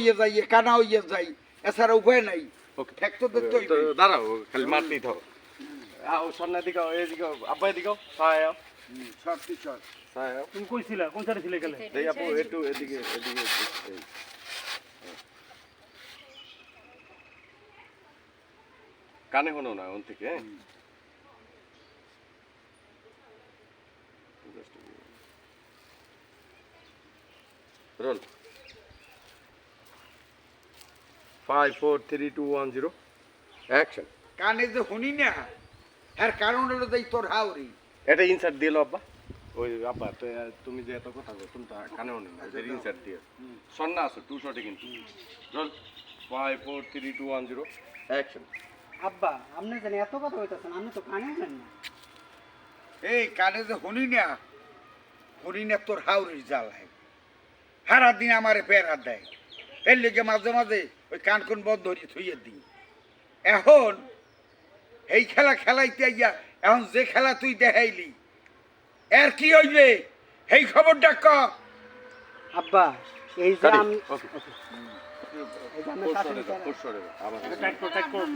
হইয়ে যাই কানা হইয়ে যাই এছাড়া উপায় নাই। ঠেক তো দাঁড়াও খালি আও দিকে আব্বা সাইডে ছিলে গেলে আপু একটু এদিকে এদিকে কানে হনো না ওন থেকে হ্যাঁ? Roll. Five four three two one zero action কানে যে শুনি না এর কারণ হলো যে তোর হাওরি এটা ইনসার্ট দিল আব্বা। ওই আব্বা তুমি যে এত কথা বলো তুমি তো কানে হনি না ইনসার্ট দিয়ে। সন্না আসো টু শটে কিন্তু। Roll five four three two one zero action আব্বা আপনি জানি এত কথা হইতেছেন আপনি তো কানে জানেন না। এই কানে যে শুনি না শুনি না তোর হাওরির জ্বালায়। সারা দিন আমারে পেরা দেয়। এর লেগে মাঝে মাঝে ওই কান কোন বন্ধ থইয়ে দিই। এখন এই খেলা খেলাইতে আইয়া এখন যে খেলা তুই দেখাইলি এর কি হইবে? এই খবরটা ক। আব্বা এই যে আমি ওকে। এই যে আমি ফোর